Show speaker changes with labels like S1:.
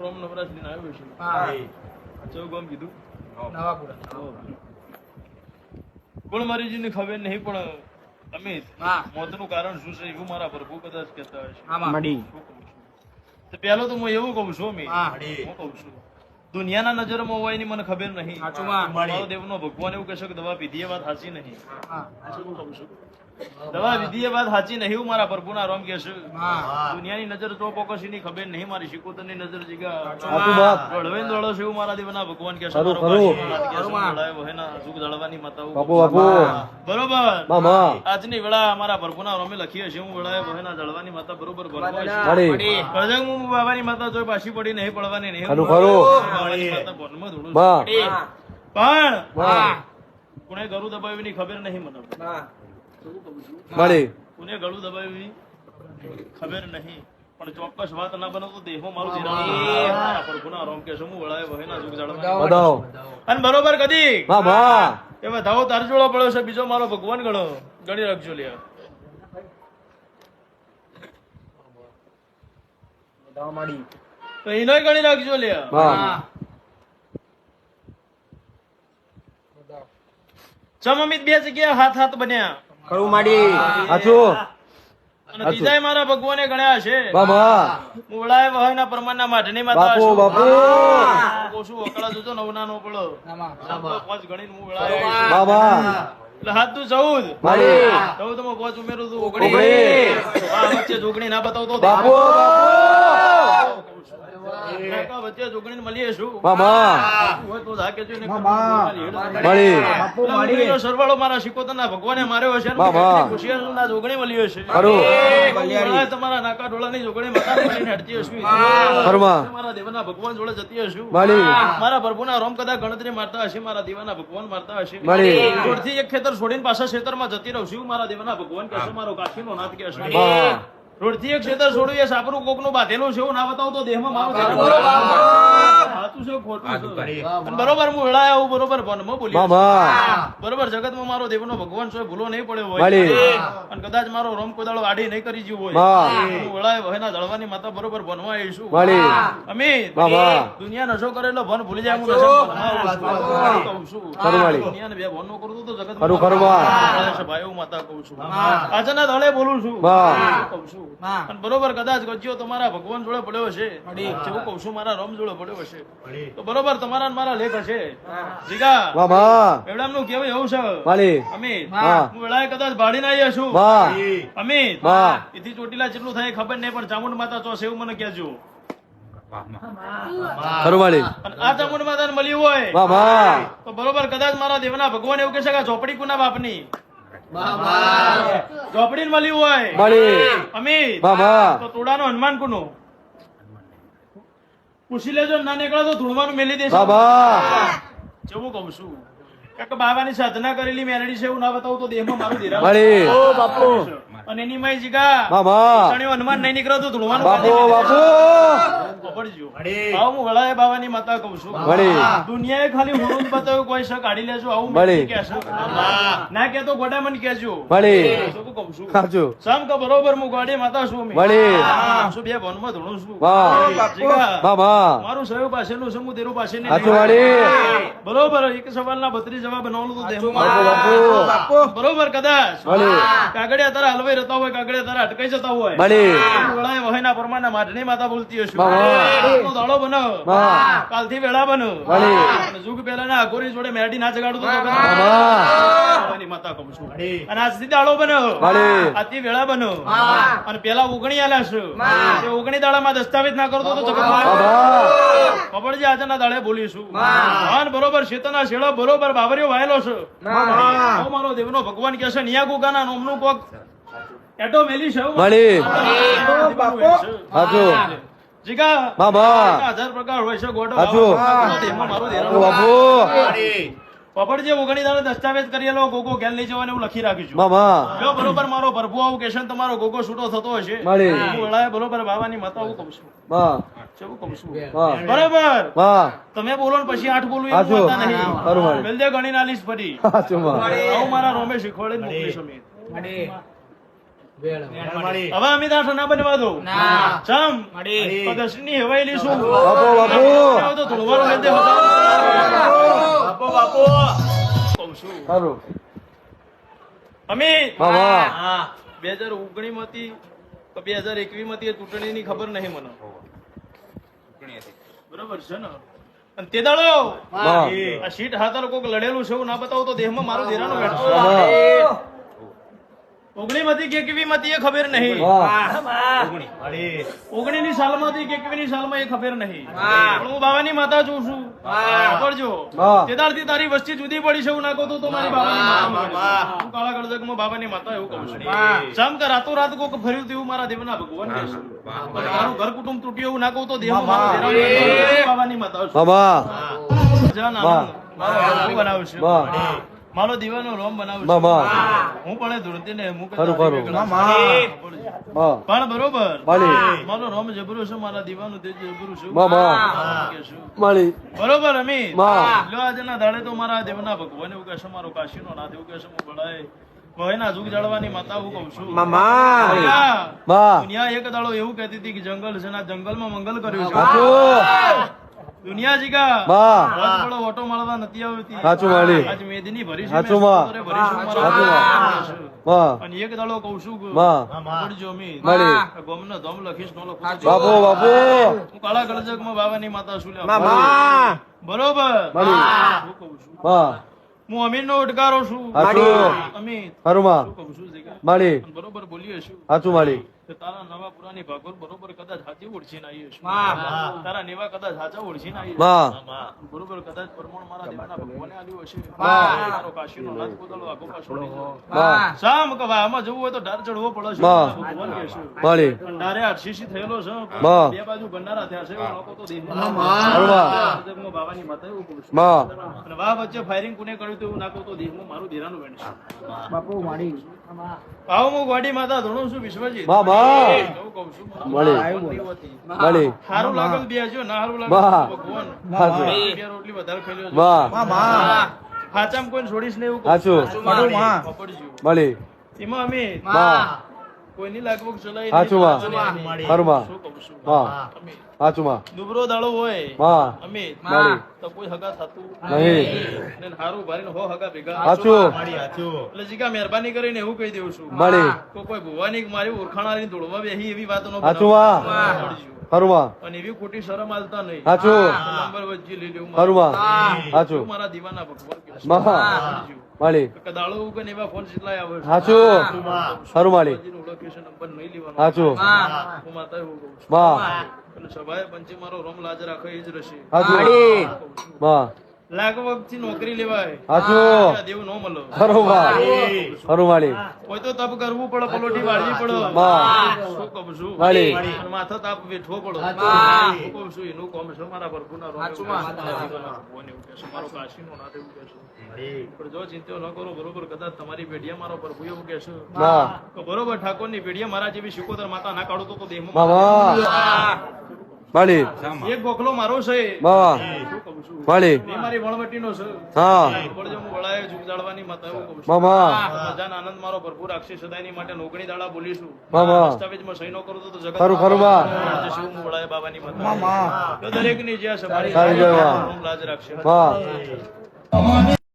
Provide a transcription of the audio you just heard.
S1: Form Navratri ના આવ્યો છે.
S2: હા.
S1: ચૌ ગામ કીધું.
S2: નવાપુરા.
S1: કોણ મારીજીને ખબર નહીં પણ અમિત
S2: હા.
S1: મોતનું કારણ શું છે એવું મારા પ્રભુ કદાચ કહેતા
S2: હોય
S1: છે. કહું તો પહેલો તો હું એવું કહું છું અમિત
S2: હા
S1: હું કહું છું. દુનિયાના નજરમાં હોયની મને ખબર નહીં.
S2: સાચું માં.
S1: મારો દેવનો ભગવાન એવું કહેશે કે દવા પીધી એ વાત સાચી નહીં.
S2: હા.
S1: શું કહું છું? દવા વિધિ એ વાત સાચી નહીં હું મારા પ્રભુના રામ
S2: હા.
S1: દુનિયાની નજર તો પોકસીની ખબર નહીં મારી શિકોતરની નજર જીગા.
S2: સાચું
S1: દોડો છે હું મારા દેવના ભગવાન કે વહેના સુખ દળવાની
S3: બાપુ
S1: બરોબર. આજની વેળા અમારા પ્રભુના રોમે લખી હશે હું વેળાએ વહેના જળવાની માતા બરોબર ભરવા હું ની બાબાની માતા જોઈ પાછી પડી નહીં પડવાની નહીં. માતા છે. પણ કોને ગરુ દબાવી ખબર નહીં મને.
S3: મળી
S1: કોને ગળું દબાવ્યું? ખબર નહીં. પણ ચોક્કસ વાત ના બને તો દેહો મારું જીરાવું. મારા પ્રભુના રોમ કે છે, હું વળાએ વહેના સુખ જળવાની.
S3: બતાવો
S1: અને બરોબર કદી? એ વધાવો તાર જોડો પડ્યો છે બીજો મારો ભગવાન ગણો. ગણી રાખજો લ્યા. તો એનોય ગણી રાખજો લ્યા. ચમ અમિત બે જગ્યા હાથ હાથ બન્યા.
S2: ખરું માડી.
S3: સાચું
S1: અને ત્રીજાય મારા ભગવાને ગણ્યા છે.
S3: મામા
S1: હું વળાએ વહાયના માઢની માતા
S3: બાપુ બાપુ.
S1: હું કહું છું, નવના નો પડો પાંચ ગણીને હું વળાએ આવીશ.
S3: મામા
S1: એટલે હાથ તું ચૌદ ચૌદમાં પાંચ ઉમેરું તું. આ વચ્ચે જોગણી ના બતાવતો.
S3: બાપુ.
S1: ને સરવાળો મારા શિકોતરના ભગવાને માર્યો હશે ને જોગણી મળી હશે તમારા નાકા જોગણી હશું. મારા દેવના ભગવાન જોડે જતી હશું. મારા પ્રભુના રોમ કદાચ ગણતરી મારતા હશે મારા દેવાના ભગવાન મારતા હશે. જોડથી એક ખેતર છોડીને પાછા ખેતરમાં જતી રહું છું. મારા દેવાના ભગવાન કહેશે મારો કાશીનો નાથ કહેશે.
S3: માં
S1: રોડથી એક ક્ષેત્ર છોડ્યું એ સાપરું કોકનું બાંધેલું છે એવું ના બતાવો તો દેહમાં મારું સાચું છે ખોટું છે? અને બરોબર હું વેળાએ આવું બરોબર વનમાં બોલી બરોબર જગતમાં મારો દેવનો ભગવાન છે ભૂલો નહીં પડ્યો હોય. અને કદાચ મારો રોમ કોદાળો આડી નહીં કરી જ્યું હોય. હું વેળાએ વહેના દળવાની માતા બરોબર બનવા આવીશું.
S3: મળી
S1: દુનિયા નશો કરેલો ભન ભૂલી જાય હું નશો કહું છું.
S3: ખરું વાળી.
S1: દુનિયાને બે ભણનો કરું તો જગત
S3: ખરું, ખરું
S1: ભાઈ હું. માતા કહું છું. આજના દળે બોલું છું. કહું છું. અને બરોબર કદાચ ગજ્યો તમારા ભગવાન જોડે પડ્યો હશે. જેવું કહું છું મારા રમ જોડે પડ્યો હશે. તો બરોબર તમારા મારા લેખ હશે. જીગા.
S3: મામા
S1: એવડામનું કેવું એવું છે. અમિત હું વેળાએ કદાચ ભાડીને આવી છું. અમિત એથી ચોટીલા જેટલું થાય ખબર નહીં પણ ચામુંડ માતા ચોસે એવું મને કહેજો. મળ્યું હોય. તો બરોબર કદાચ મારા દેવના ભગવાન એવું કહેશે કે આ ઝોપડી કુના બાપની? ઝોપડી મળ્યું હોય. અમિત તો તોડાનો હનુમાન કુનો? પૂછી લેજો ના નીકળે તો ધૂળવાનું મેલી દેશે.
S3: બાબા
S1: જેવું કહું છું. કે બાબાની સાધના કરેલી મેરડી છે એવું ના બતાવું તો દેહમાં મારું ધીરા
S3: મળી.
S1: ઓ બાપુ. અને એની માય જીગા.
S3: મામા
S1: શનિ હનુમાન નહીં નીકળે ધૂળવાનું
S3: બાપુ બાપુ
S1: ખબરજો. આવું હું વડાએ બાવાની માતા કહું છું.
S3: મળી
S1: દુનિયાએ ખાલી હું બતાવ્યું કોઈ છે કાઢી લેજો આવું
S3: મળી.
S1: મેં ના કહેતો ગોડા મને કહેજો.
S3: મળી
S1: શું કહું છું
S3: સાચું.
S1: સમ કે બરોબર હું ગોડી માતા છું અમે. શું બે ભવનમાં ધોળું છું.
S3: વાહ.
S1: મારું સહયોગ પાસેનું છે હું તેરું પાસે બરોબર એક સવાલના બત્રીસ જવાબ બનાવલું તો દેવું.
S3: બાપુ. બાપુ.
S1: બરોબર કદાચ. કાગડિયા તારા હલવાઈ રહેતા હોય કાગડે તારા અટકાઈ જતા હોય?
S3: મળી
S1: વડાએ વહેના પરમાના માઢની માતા બોલતી હશે. આજનો દાડો બનો. કાલથી વેળા બનો.
S3: મળી.
S1: જુગ જુગ પહેલાના અઘોરી જોડે મેડી ના જગાડું તો માતા કહું છું. અને આજથી દાડો બનો. આજથી વેળા બનો. અને પેલા ઉગણી આલ્યા છે. તે ઉગણી દાડામાં દસ્તાવેજ ના કરતો તો ખબર છે આજના દાડે બોલીશું વાન બરોબર શેતના શેડો બરોબર બાબરીઓ વાયેલો છે. ઓ મારો દેવનો ભગવાન છે નિયા કુકાના નોમનું કોક એટો મેલી છે
S3: મળી
S1: બાપુ. જીગા
S3: મામા
S1: હજાર પ્રકાર હોય છે ગોડો.
S3: સાચું.
S1: બાબા. દેહમાં મારું
S3: બાપુ.
S1: પપડ જે ઉગણી દાડે દસ્તાવેજ કરેલો ગોગો ઘેર લઈ જવાનું લખી રાખીશું
S3: મામા
S1: જો બરોબર મારો ભરભુ આવું કેશન ને તમારો ગોગો છૂટો થતો હશે
S3: મળી.
S1: હું ની બરોબર બાવાની માતા હું કહું છું. કહું છું? બરોબર. તમે બોલો ને પછી આઠ બોલવું. એવું નહીં. વેલદે ગણી નાલીશ ફરી.
S3: સાચું માં
S1: આવું મારા રોમે શીખવાડે અમે હવે અમે ના બનવા દો.
S2: ના.
S1: ચમ.
S2: માડી.
S1: હવાઈ લઈશું.
S3: બાપુ બાપુ.
S1: તો ધોળવાનું હૃદય બતાવો.
S2: બાપુ બાપુ.
S1: કહું છું.
S3: સારું
S1: અમે
S2: હા
S1: બે હજાર ઓગણી માંથી બે હજાર એકવીસમાંથી એ ચૂંટણીની ખબર નહીં મને. બરોબર છે ને? અને તે દાડો આ સીટ હાથર કોક લડેલું છે એવું ના બતાવો તો દેહમાં મારો દેરાનું બેઠો ઓગણી માંથી કે કેવી માંથી એ ખબર નહીં. ઓગણી. ની સાલમાંથી કે કેવી ની સાલમાં એ ખબર નહીં.
S2: હા.
S1: પણ હું બાવાની માતા છું છું.
S2: હા.
S1: પડજો
S3: હા.
S1: તે દાડથી તારી વસ્તી જુદી પડી છે એવું નાખો તો મારી બાબા માતા હું હું કાળા ગળદગમાં બાવાની માતા એવું કહું છું.
S2: હા.
S1: કે રાતો રાત કોક ફર્યું તેવું મારા દેવના ભગવાન કહે મારું ઘર કુટુંબ તૂટ્યું એવું નાખો તો દેવ. હું બાવાની માતા છું.
S3: બાબા
S1: જાન બનાવશે મારો દીવાનો રોમ
S3: બનાવું
S1: હું. પણ ધૂળતી ને હું
S3: ખરું, ખરું.
S1: પણ બરોબર. મારો રોમ જબરું છે મારા દીવાનું તે જબરું છું. બરોબર અમી લો આજના દાડે તો મારા દેવના ભગવાન એવું કહેશે મારો કાશીનો નાથ એવું કહેશે હું ભળાય. જુગ જાળવાની માતા હું કહું છું. દુનિયા એક દાડો એવું કહેતી હતી કે જંગલ છે ના જંગલમાં મંગલ કર્યું છે. દુનિયા જીગા.
S3: બા.
S1: રાજપળો ઓટો મારવા નથી આવતી.
S3: સાચું માલી
S1: આજ મેદની ભરી
S3: સાચું
S1: માં. સત્તરે ભરી છે મારા
S3: સાચું
S1: ભગવાન
S3: બા.
S1: અને એક દાડો કહું છું
S3: બા.
S1: પડજો અમી
S3: માલી
S1: ગોમનો ધમ લખીશ નો લખું તો
S3: બાપુ બાપુ.
S1: હું કાળા ગળજગમાં બાવાની માતા છું. બરોબર? હું કહું છું.
S3: બા.
S1: હું અમીરનો ઉડકારો છું. અમીર
S3: હરુમા.
S1: શું કહું છું જીગા?
S3: માલી
S1: અને બરોબર બોલીએ છું
S3: સાચું
S1: કે તારા નવા પુરાની ભાગોળ બરોબર કદાચ સાચી ઓળખીને આવીએ. તારા નેવા કદાચ સાચા ઓળખીને આવીએ. બરોબર કદાચ પરમાણ મારા દેવના ભગવાને આલ્યું હશે. મારો કાશીનો નાથ કોદળો આગો પાછો લઈ જાઓ.
S3: બા
S1: શામ કે ભાઈ આમાં જવું હોય તો ડાર ચડવો પડે છે. ભગવાન કહે છે.
S3: માલી
S1: પણ થયેલો છે. બે બાજુ ગન્નારા થયા છે. લોકો તો દેહમાં બાવાની માતા એવું કહું અને વાહ વચ્ચે ફાયરિંગ કોને કર્યું તો એવું નાખો તો દેહમાં મારું દેરાનું બેન છે. આવો હું ગોડી માતા ધોણું છું વિશ્વજીત. હારું હારું કોઈને લાગવગ ચલાવી નહીં,
S3: માં.
S1: ચલાવી માં
S3: હરુમા. સાચું માં.
S1: દુબરો દાડો હોય.
S3: માં.
S1: અમે
S3: માં
S1: તો કોઈ હગા થતું
S3: નહીં.
S1: ને હારું ભરીને હો હગા ભેગા.
S3: સાચું
S1: એટલે જીગા મહેરબાની કરીને એવું કહી દઉં છું.
S3: માલી
S1: તો કોઈ ભુવાની મારી ઓળખાણારી ધોળવા બેહી એવી વાતો નો
S3: સાચું માં. હરુમા
S1: અને એવી ખોટી શરમ આલતા નહીં.
S3: સાચું
S1: નંબર વચ્ચે લઈ લેવું મારું.
S3: સાચું
S1: મારા દીવાના ભગવાન માળી છે.
S3: બા માલી
S1: કે દાડો ઉગે ને એવા ફોન જેટલા આવે છે.
S3: સાચું હરુ માલી
S1: ભગવાનજીનું ઓળખે છે, નંબર નહીં લેવાનો.
S3: સાચું
S1: હું માતા એવું કહું છું.
S3: બા
S1: એટલે સભાએ પંચે મારો રોમ લાજ રાખે એ. જ નોકરી લેવાય. દેવ નો મળો. કોઈ તો તપ કરવું પડે વાળવી પડે. શું છું? તાપ વેઠવો પડે. શું છું? એનું કામ છે મારા રોમ. મારા. પણ ચિંતા ન કરો બરોબર કદાચ તમારી પેઢીએ મારો પ્રભુ એવું કેશો બરોબર
S3: ઠાકોર
S1: તો બરોબર ઠાકોરની પેઢીએ મારા જેવી શિકોતર માતા ના કાઢો તો તો દેહમાં એક ગોખલો મારો છે.
S3: બા
S1: શું મારી વણવટી નો છે.
S3: હા.
S1: પડજો હું વળાએ જુગ જાળવાની માતા એવું કહું છું.
S3: મામા
S1: મજાનો આનંદ મારો ભરપૂર રાખશે સદાયની માટે નોકરી દાડા બોલીશું
S3: મામા
S1: દસ્તાવેજમાં સહી નો કરું તો જગત
S3: ખરું ખરું બા
S1: આજે શિવ હું વળાએ બાબાની માતા. દરેક દરેકની જ્યાં સવારી
S3: સારી જય માં.
S1: લાજ રાખશે.
S3: બા